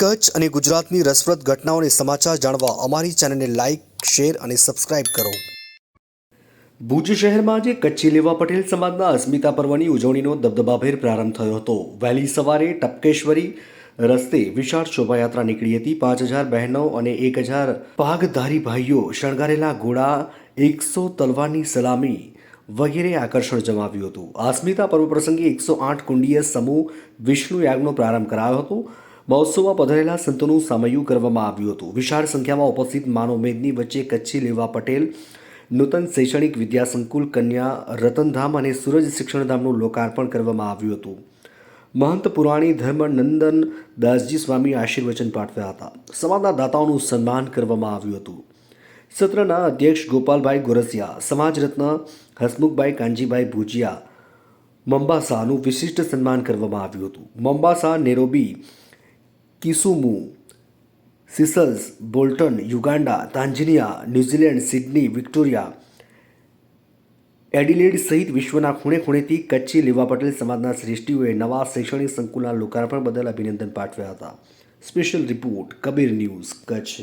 કચ્છ અને ગુજરાતની રસપ્રદ ઘટનાઓને સમાચાર જાણવા અમારી ચેનલને લાઇક શેર અને સબસ્ક્રાઇબ કરો. ભુજ શહેરમાં આજે કચ્છી લેવા પટેલ સમાજના અસ્મિતા પર્વની ઉજવણીનો દબદબાભેર પ્રારંભ થયો હતો. વહેલી સવારે ટપકેશ્વરી રસ્તે વિશાળ શોભાયાત્રા નીકળી હતી. પાંચ હજાર બહેનો અને એક હજાર પાગધારી ભાઈઓ શણગારેલા ઘોડા, એકસો તલવારની સલામી વગેરે આકર્ષણ જમાવ્યું હતું. અસ્મિતા પર્વ પ્રસંગે એકસો આઠ કુંડીય સમૂહ વિષ્ણુ યાગનો પ્રારંભ કરાયો હતો. મહોત્સવમાં પધારેલા સંતોનું સામયું કરવામાં આવ્યું હતું. વિશાળ સંખ્યામાં ઉપસ્થિત માનવમેદની વચ્ચે કચ્છી લેવા પટેલ, નૂતન શૈક્ષણિક વિદ્યા સંકુલ, કન્યા, રતનધામ અને સૂરજ શિક્ષણધામનું લોકાર્પણ કરવામાં આવ્યું હતું. મહંત પુરાણી ધર્મ નંદન દાસજી સ્વામી આશીર્વચન પાઠવ્યા હતા. સમાજના દાતાઓનું સન્માન કરવામાં આવ્યું હતું. સત્રના અધ્યક્ષ ગોપાલભાઈ ગોરસિયા સમાજ રત્ન હસમુખભાઈ કાનજીભાઈ ભુજિયા મંબાસાનું વિશિષ્ટ સન્માન કરવામાં આવ્યું હતું. Mombasa Nairobi Kisumu, Seychelles, Bolton, Uganda Tanzania New Zealand, Sydney, Victoria, Adelaide સહિત વિશ્વના ખૂણે ખૂણેથી કચ્છી લેવા પટેલ સમાજના શ્રેષ્ઠીઓએ નવા શૈક્ષણિક સંકુલના લોકાર્પણ બદલ અભિનંદન પાઠવ્યા હતા. Special report, Kabir news, Kutch.